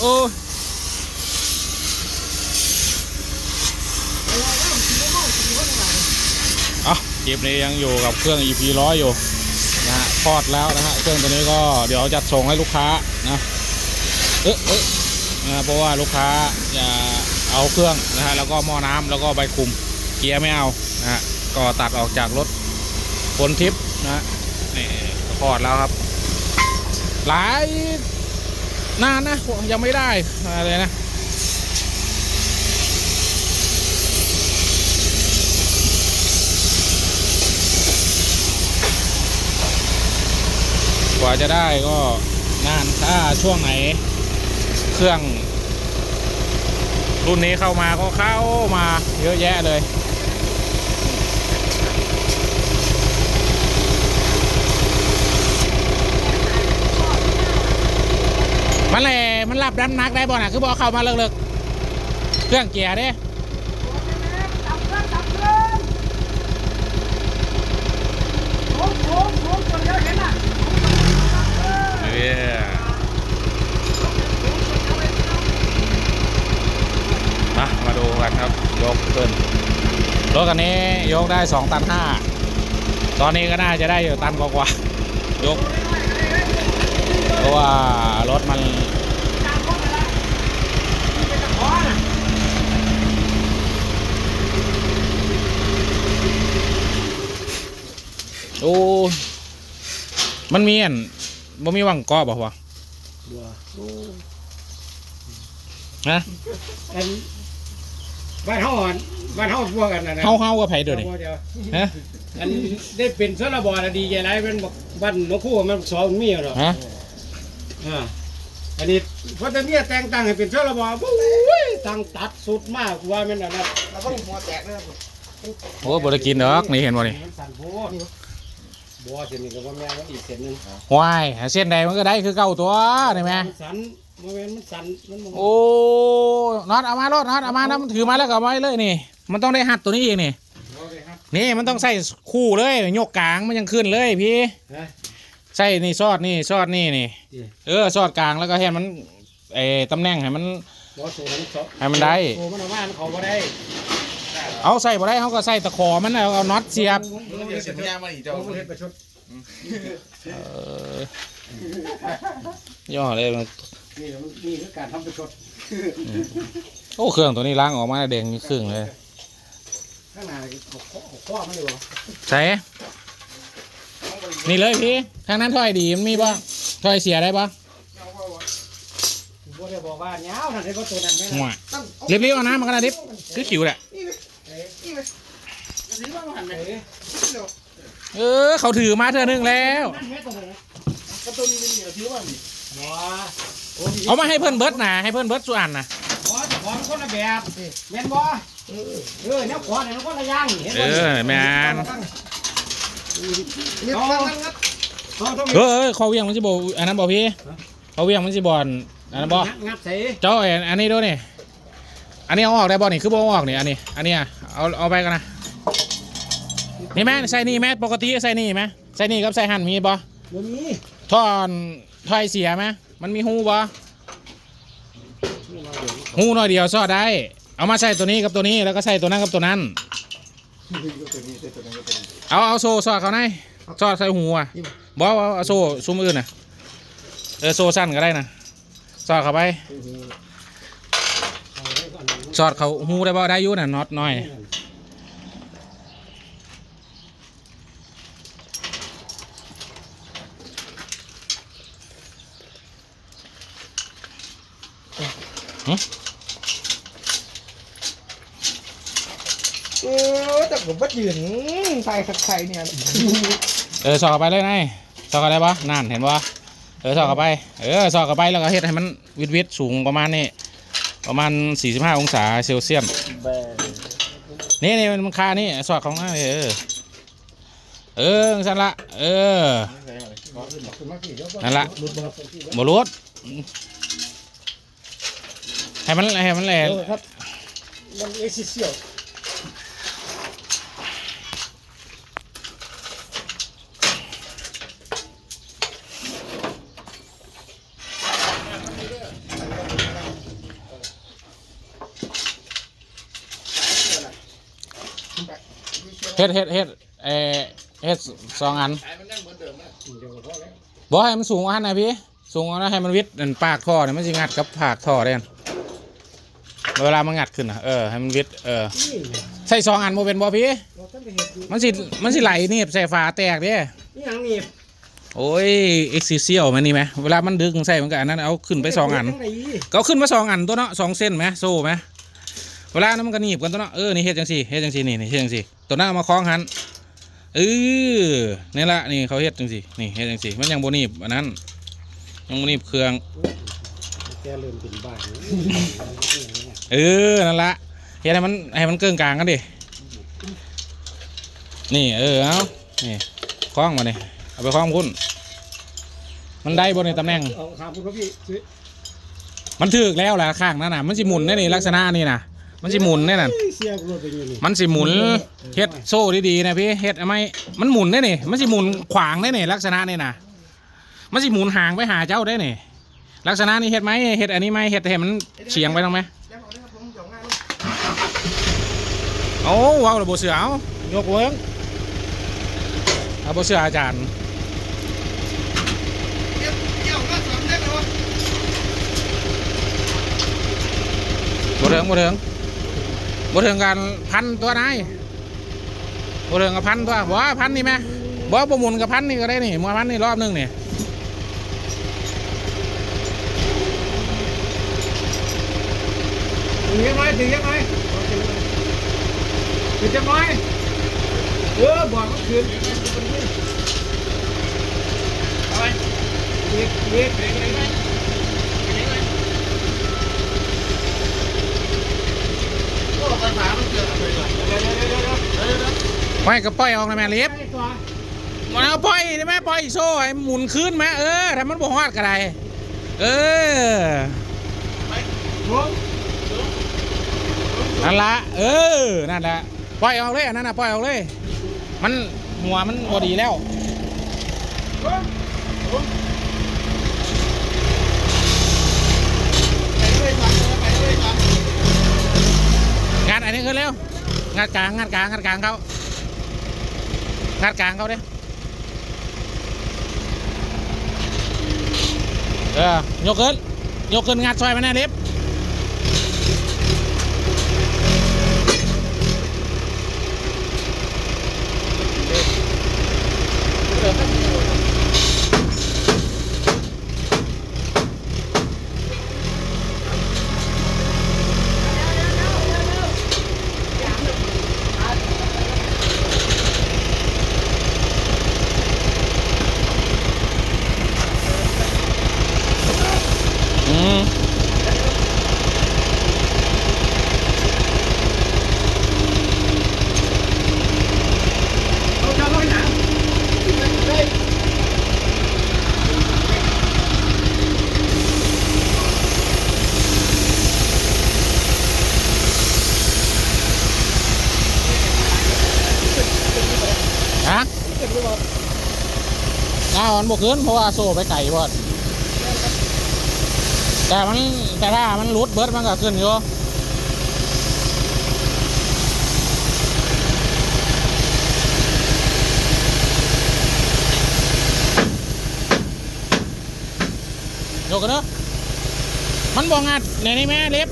โอ้ยเอาคลิปนี้ยังอยู่กับเครื่อง EP ร้อยอยู่นะฮะทอดแล้วนะฮะเครื่องตัวนี้ก็เดี๋ยวจัดส่งให้ลูกค้านะเอ๊ะเอ๊ะนะเพราะว่าลูกค้าจะเอาเครื่องนะฮะแล้วก็หม้อน้ำแล้วก็ใบคุมเกียร์ไม่เอานะฮะก็ตัดออกจากรถคนทิปนะฮะนี่ทอดแล้วครับหลาย นานนะ ยังไม่ได้อะไรนะกว่าจะได้ก็นานถ้าช่วงไหน เครื่อง รุ่นนี้เข้ามาก็เข้ามาเยอะแยะเลย มันเลยมันรับน้ำหนักได้บ่น่ะ คือบอกเข้ามาเลิกๆเครื่องเกียร์เด้จับเครื่องจับเออมามาดูกันครับ ยกขึ้นรถคันนี้ยกได้2ตัน5ตอนนี้ก็น่าจะได้อยู่ตันกว่าๆยก เพราะว่ารถมันจับคนไปละนี่เป็นตะขอน่ะโอ้มันมีอันบ่มีวังกอบบ่วะบัวโอ้ฮะอันบ้านเฮาอ่อนบ้านเฮาพวกกันนะนะเฮาเฮากับไผเดี๋ยวนี้เดียวฮะอันได้เป็นสระบอนะดีใจไรเป็นบอกบ้านหลวงปู่มันสอนเมียหรอกฮะ อ่าอันนี้พอแต่เมียแต่งตั้งให้เป็นสระบอโอ้ยตั้งตัดสุดมากกว่าแม่นอันนั้นเราก็หัวแตกเลยครับโอ้บ่ได้กินดอกนี่เห็นบ่นี่มันสั่นโพดบัวเส้นนี้ก็บ่แม่นว่าอีกเส้นหนึงวายเส้นใดมันก็ได้คือเก่าตัวนี่แม่มันสั่นบ่แม่นมันสั่นมันบ่โอ้น็อตเอามารถน็อตเอามานะมันถือมาแล้วก็เอาไว้เลยนี่ มันต้องได้หัดตัวนี้อีกนี่บ่ได้ครับนี่มันต้องใส่คู่เลยยกกลางมันยังขึ้นเลยพี่ฮะ ใส่นี่ซอดนี่ซอดนี่นี่นี่เออซอดกลางแล้วก็ให้มันไอ้ตำแหน่งให้มันบ่สูงมันเสาะให้มันได้โอ้มันเอามามันเข้าบ่ได้เอาใส่บ่ได้เขาก็ใส่ตะขอมันแล้วเอาน็อตเสียบมันเดี๋ยวเสียงยางมาอีกเจ้าโอ้มันเฮ็ดประชดเออย่อเลยมันนี่มันนี่คือการทำประชดโอ้เครื่องตัวนี้ล้างออกมาแดงครึ่งเลยข้างหน้านี่เอาข้อเอาข้อมันดีกว่าใส่ นี่เลยพี่ทางนั้นถ้อยดีมันมีป่ะถ้อยเสียได้ป่ะบ่ได้บอกว่าเหงานั่นให้บ่ตัวนั้นแม่นหัวตั้งเอาเรียบๆเอาน้ำมันก็ได้ดิบคือขิวแหละนี่เลยนี่เลยซื้อมาหันไหมเอ้ยเออเขาถือมาเธอหนึ่งแล้วนั่นแม่ตรงไหนกระตุ้นนี่เป็นเหนียวซื้อมาดิบ่โอ้เอามาให้เพื่อนเบิร์ดนะให้เพื่อนเบิร์ดส่วนนะบ่เจ้าของคนละแบบแม่นบ่เออเออแนวขอเนี่ยมันคนละอย่างนี่เห็นเอบ่อแมน นี่ตั้งงัดต้องต้องเออเออเขาเวียงมันจะบอกอันนั้นบอกพี่เขาเวียงมันจะบอลอันนั้นบอกงัดใส่เจ้าอ้อันนี้ด้วยนี่อันนี้เอาออกได้บอลนี่คือบ่เอาออกนี่อันนี้อันนี้อะเอาเอาไปกันนะนี่แม่ใส่นี่แม่ปกติใส่นี่ไหมใส่นี่กับใส่หั่นมีบ่บ่มีท่อนถ้อยเสียไหมมันมีหูบ่หูหน่อยเดียวซอได้ เอามาใส่ตัวนี้กับตัวนี้แล้วก็ใส่ตัวนั้นกับตัวนั้น ตัวนี้ตัวนั้นก็ตัวนี้เอาเอาโซ่ซอดเขาในซอดใส่หูอะบอกว่าเอาโซ่ซุ้มอื่นน่ะเออโซ่สั้นก็ได้นะซอดเข้าไปซอดเขาหูได้บ่ได้อยู่น่ะน็อตน้อยหึ เออแต่ผมว่ายืนไทยขัดไทยเนี่ยเออซอดเข้าไปเลยนายซอดเข้าได้ปะนั่นเห็นปะเออซอดเข้าไป เออซอดเข้าไปแล้วก็เฮ็ดให้มันวิดวิดสูงประมาณนี้ประมาณ 45 องศาเซลเซียสแบนนี่นี่มันค่านี่สอดของนั่นเออเออสั่นละเออนั่นละบรูดให้มันให้มันแหลเออครับมันเอซิเซียว ฮ็ดเฮ็ดเฮ็ดเออเฮ็ดสองอันเดี๋ยวพอแล้วบ่ให้มันสูงกว่าหันนะพี่สูงกว่านั้นให้มันวิดอันปากท่อเนี่ยมันสิงัดกับปากท่อได้อันเวลามันงัดขึ้นอะเออให้มันวิดเออนี่ไงใส่สองอันโมเป็นบ่พี่เราต้องไปเห็ดอยู่มันสิมันสิไหลหนี่ใส่ฝาแตกเด้นี่ยังนี่โอ้ยเอ็กซิเซียลมันนี่ไหมเวลามันดึงใส่มันก็อันนั้นเอาขึ้นไปสองอัน ก็เอาขึ้นมาสองอันตัวเนาะสองเส้นไหมโซ่ไหม เวลานั้นมันก็หนีบกันตัวเนาะเออนี่เฮ็ดจังสี่เฮ็ดจังสี่นี่นี่เฮ็ดจังสี่ตัวหน้าเอามาคล้องหันเออนี่ละนี่เขาเฮ็ดจังสี่นี่เฮ็ดจังสี่มันยังโบหนีบอันนั้นยังโบหนีบเครื่องแกเริ่มเป็นบ้าเออนั่นละเฮ็ดให้มันให้มันเกิงกลางกันดินี่เออเอานี่คล้องมาเนี่ยเอาไปคล้องคุณมันได้บนในตำแหน่งเอาถามคุณพี่ซื้อมันถึกแล้วแหละข้างนั่นน่ะมันสิหมุนได้นี่ลักษณะนี่นะ มันสิหมุนได้น่ะเสียกรถไปอยู่นี่มันสิหมุนเฮ็ดโซ่ดีๆนะพี่เฮ็ดเอาไหมมันหมุนได้นี่มันสิหมุนขวางได้นี่ลักษณะนี่นะมันสิหมุนห่างไปหาเจ้าได้นี่ลักษณะนี้เฮ็ดไหมเฮ็ดอันนี้ไหมเฮ็ดให้มันเฉียงไปตรงไหมโอ้ว้าวระบบเสือเอายกเวิ้งระบบเสืออาจารย์บ่เถิงบ่เถิง บ่เถิงกันพันตัวนายบ่เถิงกับพันตัวบ่ว่าพันนี่ไหมบ่บ่หมุนกับพันนี่ก็ได้นี่มาพันนี่รอบหนึงนี่ถึงยังไงถึงยังไงถึงยังไงเออบอกก็คืนอะไรอีกอีกอีก ไม่ก็ปล่อยออกนะแม่ล็บมันเอาปล่อยได้ไหมปล่อยโซ่ให้หมุนขึ้นไหมเออถ้ามันบ่ฮอดก็ได้เออนั่นละเออนั่นละปล่อยออกเลยอันนั้นนะปล่อยออกเลย มันหัวมันพอดีแล้วงานอันนี้ขึ้นเร็วงานกลางงานกลางงานกลางเขา งัดกลางเขาเด้เออยกขึ้น ยกขึ้นงัดซอยมาแน่เล็บ น้ามันบกขึ้นเพราะว่าโซ่ไปไก่พอดแต่มันแต่ถ้ามันรุดเบิร์ดมันก็ขึ้นอยู่ยกกันเนอะมันบอกงัดในนี้แม่เล็บ